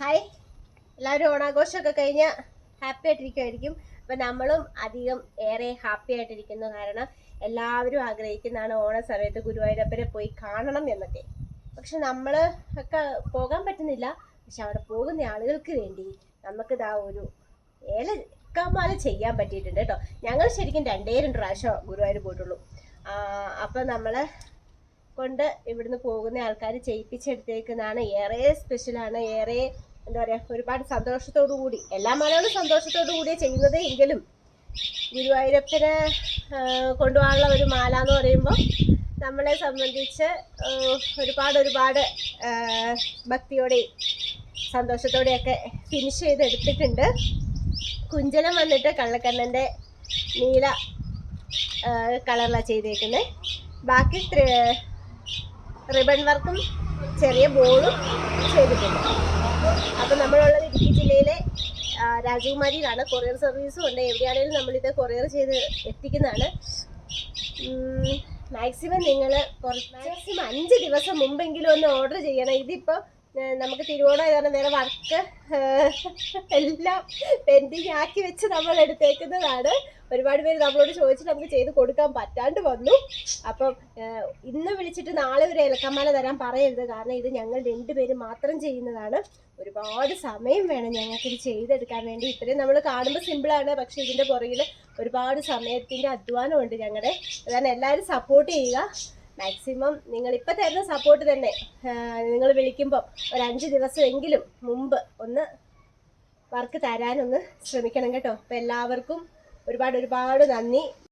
Hi എല്ലാവരും ഓണാഘോഷമൊക്കെ കഴിഞ്ഞ് happy ആയിട്ടിരിക്കുമായിരിക്കും അപ്പം നമ്മളും അധികം ഏറെ ഹാപ്പി ആയിട്ടിരിക്കുന്നു കാരണം എല്ലാവരും ആഗ്രഹിക്കുന്നതാണ് ഓണ സമയത്ത് ഗുരുവായൂരപ്പനെ പോയി കാണണം എന്നൊക്കെ. പക്ഷെ നമ്മൾ ഒക്കെ പോകാൻ പറ്റുന്നില്ല. പക്ഷെ അവിടെ പോകുന്ന ആളുകൾക്ക് വേണ്ടി നമുക്കിതാ ഒരു ഏലക്കമാല ചെയ്യാൻ പറ്റിയിട്ടുണ്ട് കേട്ടോ. ഞങ്ങൾ ശരിക്കും രണ്ടേ രണ്ട് പ്രാവശ്യം ഗുരുവായൂർ പോയിട്ടുള്ളൂ. അപ്പം നമ്മൾ കൊണ്ട് ഇവിടുന്ന് പോകുന്ന ആൾക്കാർ ചെയ്യിപ്പിച്ചെടുത്തേക്കുന്നതാണ്. ഏറെ സ്പെഷ്യലാണ് ഏറെ എന്താ പറയുക ഒരുപാട് സന്തോഷത്തോടു കൂടി എല്ലാ മലകളും സന്തോഷത്തോടു കൂടി ചെയ്യുന്നത് എങ്കിലും ഗുരുവായൂരപ്പന് കൊണ്ടുപോകാനുള്ള ഒരു മാല എന്ന് പറയുമ്പോൾ നമ്മളെ സംബന്ധിച്ച് ഒരുപാട് ഒരുപാട് ഭക്തിയോടെയും സന്തോഷത്തോടെയൊക്കെ ഫിനിഷ് ചെയ്തെടുത്തിട്ടുണ്ട്. കുഞ്ചലം വന്നിട്ട് കള്ളക്കണ്ണന്റെ നീല കളറിലാണ് ചെയ്തേക്കുന്നത് ബാക്കി റിബൺ വർക്കും ചെറിയ ബോളും ചെയ്തിട്ടുണ്ട്. രാജകുമാരിയിലാണ് കൊറിയർ സർവീസും ഉണ്ട്. എവിടെയാണെങ്കിലും നമ്മളിത് കൊറിയർ ചെയ്ത് എത്തിക്കുന്നതാണ്. മാക്സിമം നിങ്ങൾ മാക്സിമം അഞ്ച് ദിവസം മുമ്പെങ്കിലും ഒന്ന് ഓർഡർ ചെയ്യണം. ഇതിപ്പോൾ നമുക്ക് തിരുവോണം ഏതാണ് നേരെ വർക്ക് എല്ലാം പെൻഡിങ് ആക്കി വെച്ച് നമ്മൾ എടുത്തേക്കുന്നതാണ്. ഒരുപാട് പേര് നമ്മളോട് ചോദിച്ചിട്ട് നമുക്ക് ചെയ്ത് കൊടുക്കാൻ പറ്റാണ്ട് വന്നു. അപ്പം ഇന്ന് വിളിച്ചിട്ട് നാളെ ഒരു ഇലക്കമാല തരാൻ പറയരുത്. കാരണം ഇത് ഞങ്ങൾ രണ്ടുപേരും മാത്രം ചെയ്യുന്നതാണ്. ഒരുപാട് സമയം വേണം ഞങ്ങൾക്ക് ഇത് ചെയ്തെടുക്കാൻ വേണ്ടി. ഇത്രയും നമ്മൾ കാണുമ്പോൾ സിമ്പിളാണ് പക്ഷേ ഇതിന്റെ പുറകിൽ ഒരുപാട് സമയത്തിന്റെ അധ്വാനമുണ്ട് ഞങ്ങളുടെ. അതാണ് എല്ലാവരും സപ്പോർട്ട് ചെയ്യുക. മാക്സിമം നിങ്ങൾ ഇപ്പം തരുന്ന സപ്പോർട്ട് തന്നെ. നിങ്ങൾ വിളിക്കുമ്പോൾ ഒരു അഞ്ച് ദിവസമെങ്കിലും മുമ്പ് ഒന്ന് വർക്ക് തരാനൊന്ന് ശ്രമിക്കണം കേട്ടോ. അപ്പം എല്ലാവർക്കും ഒരുപാട് ഒരുപാട് നന്ദി.